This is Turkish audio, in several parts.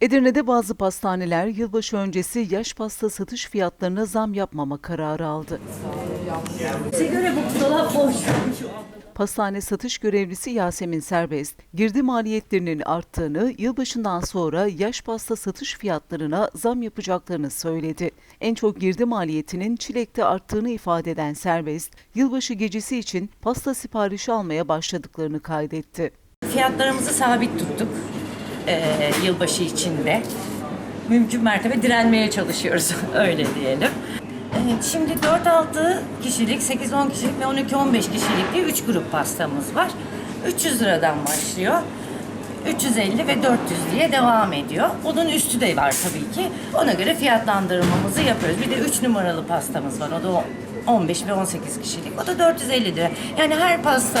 Edirne'de bazı pastaneler yılbaşı öncesi yaş pasta satış fiyatlarına zam yapmama kararı aldı. Bize göre bu dolap boş. Pastane satış görevlisi Yasemin Serbest, girdi maliyetlerinin arttığını, yılbaşından sonra yaş pasta satış fiyatlarına zam yapacaklarını söyledi. En çok girdi maliyetinin çilekte arttığını ifade eden Serbest, yılbaşı gecesi için pasta siparişi almaya başladıklarını kaydetti. Fiyatlarımızı sabit tuttuk. Ee, yılbaşı içinde. Mümkün mertebe direnmeye çalışıyoruz. Öyle diyelim. Şimdi 4-6 kişilik, 8-10 kişilik ve 12-15 kişilik diye 3 grup pastamız var. 300 liradan başlıyor. 350 ve 400 diye devam ediyor. Onun üstü de var tabii ki. Ona göre fiyatlandırmamızı yapıyoruz. Bir de 3 numaralı pastamız var. O da 15 ve 18 kişilik. O da 450 lira. Yani her pasta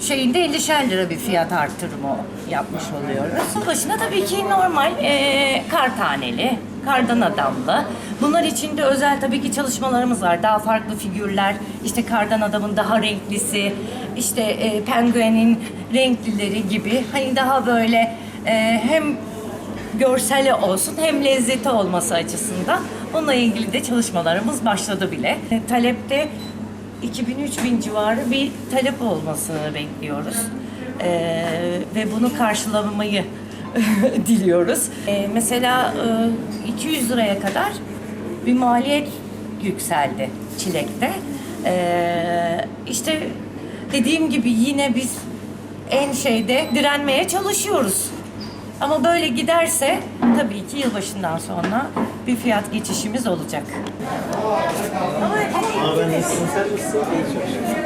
şeyinde 50'şer lira bir fiyat artırımı yapmış oluyoruz. Başına tabii ki normal eee kar taneli, kardan adamlı. Bunlar için de özel tabii ki çalışmalarımız var. Daha farklı figürler, işte kardan adamın daha renklisi, işte eee penguenin renklileri gibi. Hani daha böyle eee, hem görseli olsun hem lezzeti olması açısından bununla ilgili de çalışmalarımız başladı bile. E, Talepte 2000-3000 civarı bir talep olmasını bekliyoruz. E, ve bunu karşılamayı diliyoruz. E, mesela e, 200 liraya kadar bir maliyet yükseldi çilekte. E, işte dediğim gibi yine biz en şeyde direnmeye çalışıyoruz. Ama böyle giderse tabii ki yılbaşından sonra bir fiyat geçişimiz olacak. Ama Não sabe o seu,